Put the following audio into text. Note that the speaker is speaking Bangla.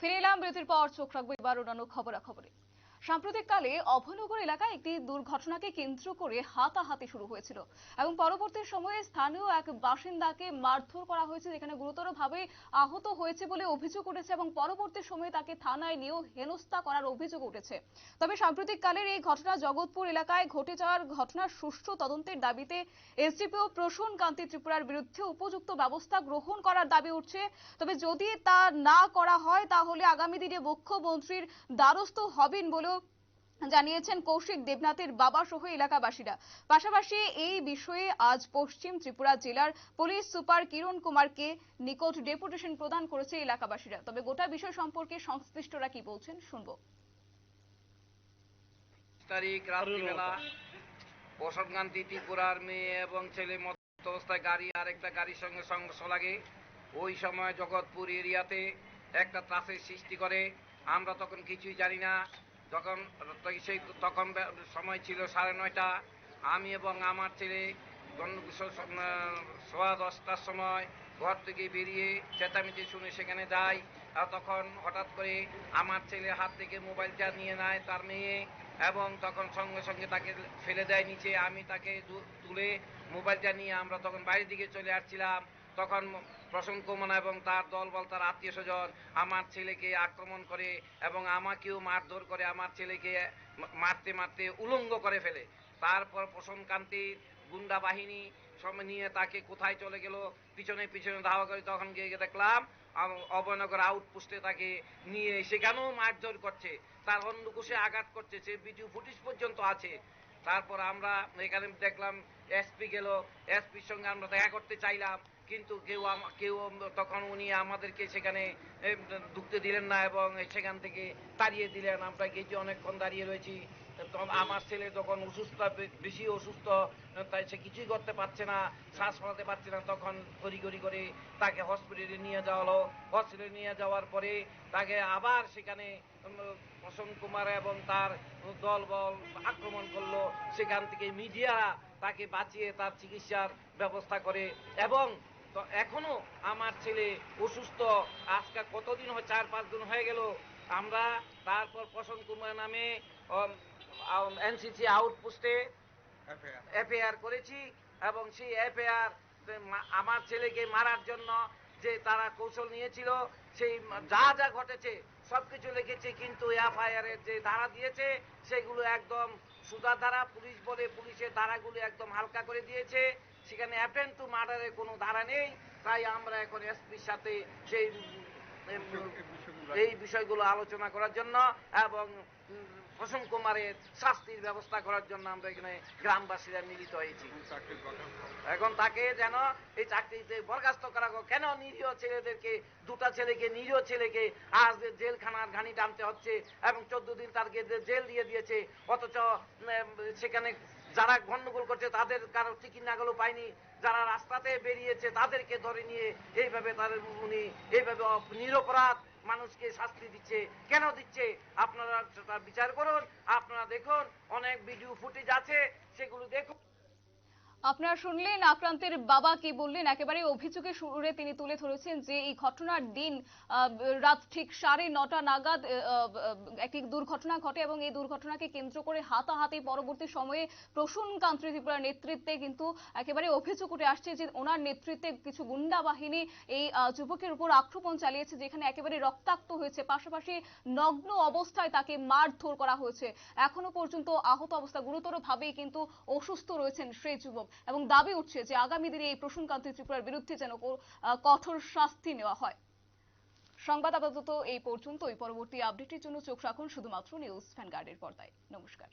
ফিরে এলাম বিরতির পর চোখ রাখব এবার অন্যান্য খবরাখবরে। সাম্প্রতিককালে অভয়নগর এলাকায় একটি দুর্ঘটনাকে কেন্দ্র করে হাতাহাতি শুরু হয়েছিল এবং পরবর্তী সময়ে স্থানীয় এক বাসিন্দাকে মারধর করা হয়েছে, যেখানে গুরুতরভাবে আহত হয়েছে বলে অভিযোগ উঠেছে এবং পরবর্তী সময়ে তাকে থানায় নিয়েও হেনস্থা করার অভিযোগ উঠেছে। তবে সাম্প্রতিককালের এই ঘটনা জগৎপুর এলাকায় ঘটে যাওয়ার ঘটনার সুষ্ঠু তদন্তের দাবিতে এসডিপিও প্রসূন কান্তি ত্রিপুরার বিরুদ্ধে উপযুক্ত ব্যবস্থা গ্রহণ করার দাবি উঠছে। তবে যদি তা না করা হয়, তাহলে আগামী দিনে মুখ্যমন্ত্রীর দ্বারস্থ হবেন বলেও জানিয়েছেন কৌশিক দেবনাথের বাবা সহ এলাকাবাসীরা। পাশাপাশি এই বিষয়ে আজ পশ্চিম ত্রিপুরা জেলার পুলিশ সুপার কিরণ কুমারকে নিকট ডেপুটেশন প্রদান করেছে এলাকাবাসীরা। তবে গোটা বিষয় সম্পর্কে সংশ্লিষ্টরা কি বলছেন শুনব। একটা ত্রাসের সৃষ্টি করে। আমরা তখন কিছুই জানি না। যখন সেই তখন সময় ছিল সাড়ে নয়টা। আমি এবং আমার ছেলে সোয়া দশটার সময় ঘর থেকে বেরিয়ে চেঁচামেচি শুনে সেখানে যাই। আর তখন হঠাৎ করে আমার ছেলের হাত থেকে মোবাইলটা নিয়ে নেয় তার মেয়ে এবং তখন সঙ্গে সঙ্গে তাকে ফেলে দেয় নিচে। আমি তাকে তুলে মোবাইলটা নিয়ে আমরা তখন বাইরের দিকে চলে আসছিলাম। তখন প্রসন্ন কুমার এবং তার দলবল তার আত্মীয় স্বজন, আমার ছেলেকে আক্রমণ করে এবং আমাকেও মারধর করে, আমার ছেলেকে মারতে মারতে উলঙ্গ করে ফেলে। তারপর প্রসন্ন কান্তির গুন্ডা বাহিনী সব নিয়ে তাকে কোথায় চলে গেল, পিছনে পিছনে ধাওয়া করে তখন গিয়ে দেখলাম অভয়নগর আউটপোস্টে তাকে নিয়ে সেখানেও মারধর করছে, তার অন্ধকুশে আঘাত করছে, সে ভিডিও ফুটেজ পর্যন্ত আছে। তারপর আমরা এখানে দেখলাম এসপি গেল এসপির সঙ্গে আমরা দেখা করতে চাইলাম। কিন্তু কেউ কেউ তখন উনি আমাদেরকে সেখানে ঢুকতে দিলেন না এবং সেখান থেকে তাড়িয়ে দিলেন। আমরা গেছি, অনেকক্ষণ দাঁড়িয়ে রয়েছি। তখন আমার ছেলে যখন অসুস্থ বেশি অসুস্থ, তাই সে কিছুই করতে পারছে না, শ্বাস ফলাতে পারছে না। তখন গড়ি করে তাকে হসপিটালে নিয়ে যাওয়া হলো। হসপিটালে নিয়ে যাওয়ার পরে তাকে আবার সেখানে প্রসন্ন কুমার এবং তার দলবল আক্রমণ করল। সেখান থেকে মিডিয়া তাকে বাঁচিয়ে তার চিকিৎসার ব্যবস্থা করে এবং তো এখনও আমার ছেলে অসুস্থ। আজকে কতদিন হয়? চার পাঁচ দিন হয়ে গেল। আমরা তারপর প্রসন্ন কুমার নামে এনসিসি আউটপোস্টে এফআইআর করেছি এবং সেই এফআইআর আমার ছেলেকে মারার জন্য যে তারা কৌশল নিয়েছিল সেই যা যা ঘটেছে সবকিছু লিখেছে কিন্তু এফআইআর এর যে ধারা দিয়েছে সেগুলো একদম সুদা ধারা পুলিশ বলে পুলিশের ধারাগুলো একদম হালকা করে দিয়েছে। সেখানে অ্যাটেন্ড টু মার্ডারের কোনো ধারা নেই। তাই আমরা এখন এসপির সাথে সেই এই বিষয়গুলো আলোচনা করার জন্য এবং উম, কুমারের শাস্তির ব্যবস্থা করার জন্য আমরা এখানে গ্রামবাসীরা মিলিত হয়েছি। এখন তাকে যেন এই চাকরিতে বরখাস্ত করা কেন নিরীহ ছেলেদেরকে দুটা ছেলেকে নিরীহ ছেলেকে আজ জেলখানার ঘানি টানতে হচ্ছে এবং চোদ্দ দিন তাদেরকে জেল দিয়ে দিয়েছে অথচ সেখানে যারা গন্ডগোল করছে, তাদের কারও টিকিট নাগালও পায়নি। যারা রাস্তাতে বেরিয়েছে, তাদেরকে ধরে নিয়ে এইভাবে তাদের উনি এইভাবে নিরপরাধ মানুষকে শাস্তি দিচ্ছে। কেন দিচ্ছে? আপনারা বিচার করুন, আপনারা দেখুন, অনেক ভিডিও ফুটেজ আছে, সেগুলো দেখুন। আপনারা শুনলেন আক্রান্তের বাবা কি বললেন? একেবারে অভিযোগের সুরে তিনি তুলে ধরেছেন যে এই ঘটনার দিন রাত ঠিক সাড়ে নটা নাগাদ একটি দুর্ঘটনা ঘটে এবং এই দুর্ঘটনাকে কেন্দ্র করে হাতাহাতি পরবর্তী সময়ে প্রসূন কান্ত্রী ত্রিপুরার নেতৃত্বে কিন্তু একেবারে অভিযোগ উঠে আসছে যে ওনার নেতৃত্বে কিছু গুন্ডা বাহিনী এই যুবকের উপর আক্রমণ চালিয়েছে যেখানে একেবারে রক্তাক্ত হয়েছে। পাশাপাশি নগ্ন অবস্থায় তাকে মারধর করা হয়েছে। এখনও পর্যন্ত আহত অবস্থা গুরুতরভাবেই কিন্তু অসুস্থ রয়েছেন সেই যুবক। এবং দাবি উঠছে যে আগামী দিনে এই প্রসূনকান্তি ত্রিপুরার বিরুদ্ধে যেন কঠোর শাস্তি নেওয়া হয়। সংবাদ আপাতত এই পর্যন্তই। পরবর্তী আপডেটের জন্য চোখ রাখুন শুধুমাত্র নিউজ ভ্যানগার্ডের পর্দায়। নমস্কার।